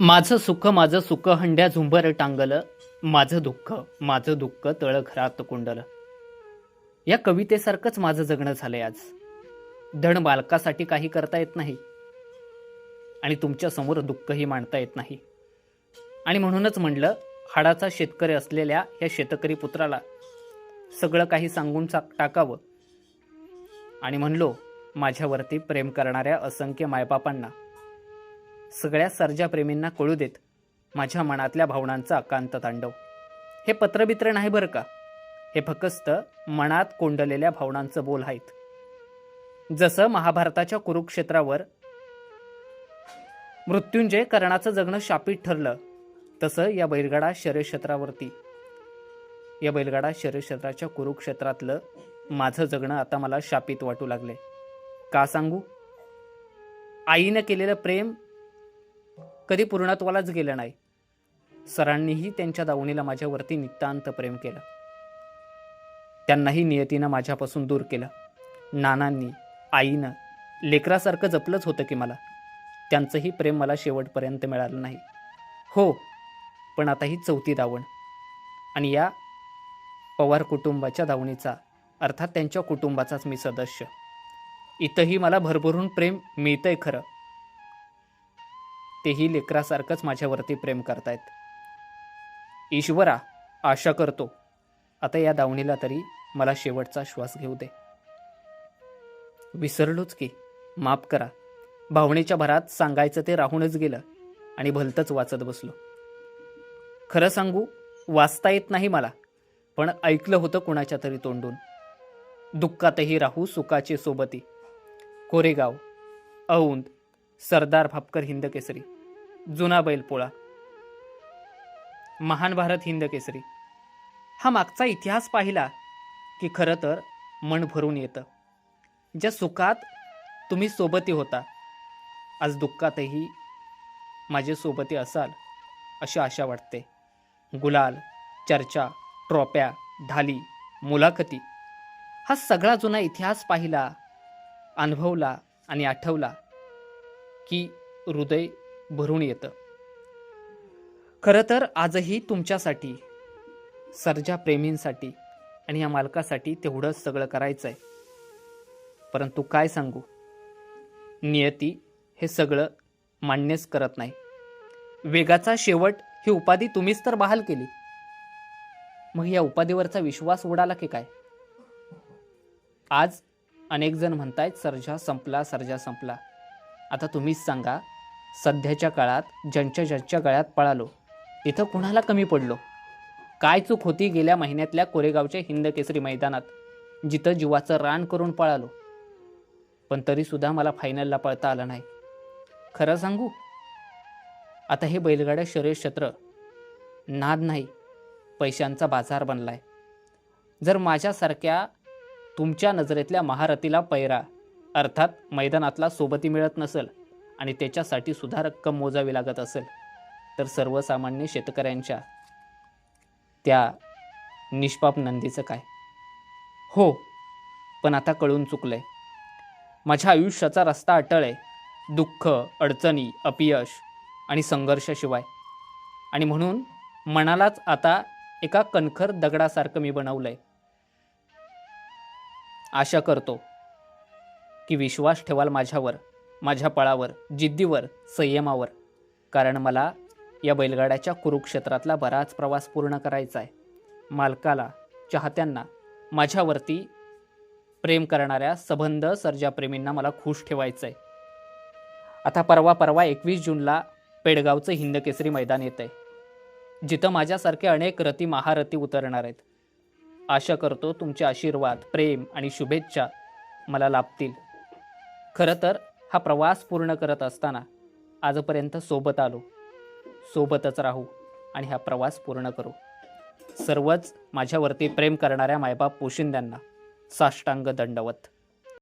माझं सुख माझं सुख हंड्या झुंबर टांगलं. माझं दुःख माझं दुःख तळ घरात कुंडलं. या कवितेसारखंच माझं जगणं झालंय आज. धन बालकासाठी काही करता येत नाही. आणि तुमच्यासमोर दुःखही मांडता येत नाही. आणि म्हणूनच म्हणलं हाडाचा शेतकरी असलेल्या या शेतकरी पुत्राला सगळं काही सांगून चा- टाकावं. आणि म्हणलो माझ्यावरती प्रेम करणाऱ्या असंख्य मायबापांना सगळ्या सर्जाप्रेमींना कळू देत माझ्या मनातल्या भावनांचा अकांत तांडव. हे पत्रबित्र नाही बरं का? हे फक्त मनात कोंडलेल्या भावनांचं बोल आहेत. जसं महाभारताच्या कुरुक्षेत्रावर मृत्युंजय कर्णाचं जगणं शापित ठरलं तसं या बैलगाडा शर्यक्षेत्रावरती. या बैलगाडा शर्यक्षेत्राच्या कुरुक्षेत्रातलं माझं जगणं आता मला शापित वाटू लागले. का सांगू? आईनं केलेलं प्रेम कधी पूर्णत्वालाच गेलं नाही. सरांनीही त्यांच्या दावणीला माझ्यावरती नितांत प्रेम केलं. त्यांनाही नियतीनं माझ्यापासून दूर केलं. नानांनी आईनं लेकरासारखं जपलंच होतं की मला. त्यांचंही प्रेम मला शेवटपर्यंत मिळालं नाही. हो पण आता ही चौथी दावण. आणि या पवार कुटुंबाच्या दावणीचा अर्थात त्यांच्या कुटुंबाचाच मी सदस्य. इथंही मला भरभरून प्रेम मिळतंय खरं. तेही लेकरासारखंच माझ्यावरती प्रेम करतायत. ईश्वरा आशा करतो. आता या दावणीला तरी मला शेवटचा श्वास घेऊ दे. विसरलोच की माफ करा. भावनेच्या भरात सांगायचं ते राहूनच गेलं आणि भलतंच वाचत बसलो. खरं सांगू वाचता येत नाही मला पण ऐकलं होतं कुणाच्या तरी तोंडून. दुःखातही राहू सुखाचे सोबती. कोरेगाव औंद सरदार भापकर हिंदकेसरी जुना बैलपोळा महान भारत हिंदकेसरी हा मागचा इतिहास पाहिला की खरं तर मन भरून येतं. ज्या सुखात तुम्ही सोबती होता आज दुःखातही माझे सोबती असाल अशी आशा वाटते. गुलाल चर्चा ट्रॉप्या ढाली मुलाखती. हा सगळा जुना इतिहास पाहिला अनुभवला आणि आठवला. की हृदय भरून येतं. खरं तर आजही तुमच्यासाठी सर्जा प्रेमींसाठी आणि या मालकासाठी तेवढंच सगळं करायचं आहे परंतु काय सांगू? नियती हे सगळं मान्यच करत नाही. वेगाचा शेवट ही उपाधी तुम्हीच तर बहाल केली. मग या उपाधीवरचा विश्वास उडाला की काय? आज अनेक जण म्हणतायत सर्जा संपला सर्जा संपला. आता तुम्हीच सांगा सध्याच्या काळात ज्यांच्या ज्यांच्या गळ्यात पळालो तिथं कुणाला कमी पडलो? काय चूक होती गेल्या महिन्यातल्या कोरेगावच्या हिंद केसरी मैदानात जिथं जीवाचं रान करून पळालो? पण तरीसुद्धा मला फायनलला पळता आलं नाही. खरं सांगू? आता हे बैलगाड्या शरीर क्षेत्र नाद नाही पैशांचा बाजार बनलाय. जर माझ्यासारख्या तुमच्या नजरेतल्या महारथीला पैरा अर्थात मैदानातला सोबती मिळत नसेल आणि त्याच्यासाठी सुद्धा रक्कम मोजावी लागत असेल तर सर्वसामान्य शेतकऱ्यांच्या त्या निष्पाप नंदीचं काय? हो पण आता कळून चुकलंय. माझ्या आयुष्याचा रस्ता अटळ आहे. दुःख अडचणी अपयश आणि संघर्षाशिवाय. आणि म्हणून मनालाच आता एका कणखर दगडासारखं मी बनवलंय. आशा करतो की विश्वास ठेवाल माझ्यावर माझ्या पळावर जिद्दीवर संयमावर. कारण मला या बैलगाड्याच्या कुरुक्षेत्रातला बराच प्रवास पूर्ण करायचा आहे. मालकाला चाहत्यांना माझ्यावरती प्रेम करणाऱ्या सबंध सर्जाप्रेमींना मला खुश ठेवायचं आहे आता परवा परवा एकवीस जूनला पेडगावचं हिंदकेसरी मैदान येत आहे जिथं माझ्यासारखे अनेक रती महारथी उतरणार आहेत. आशा करतो तुमचे आशीर्वाद प्रेम आणि शुभेच्छा मला लाभतील. खरं तर हा प्रवास पूर्ण करत असताना आजपर्यंत सोबत आलो. सोबतच राहू आणि हा प्रवास पूर्ण करू. सर्वच माझ्यावरती प्रेम करणाऱ्या मायबाप पोशिंद्यांना साष्टांग दंडवत.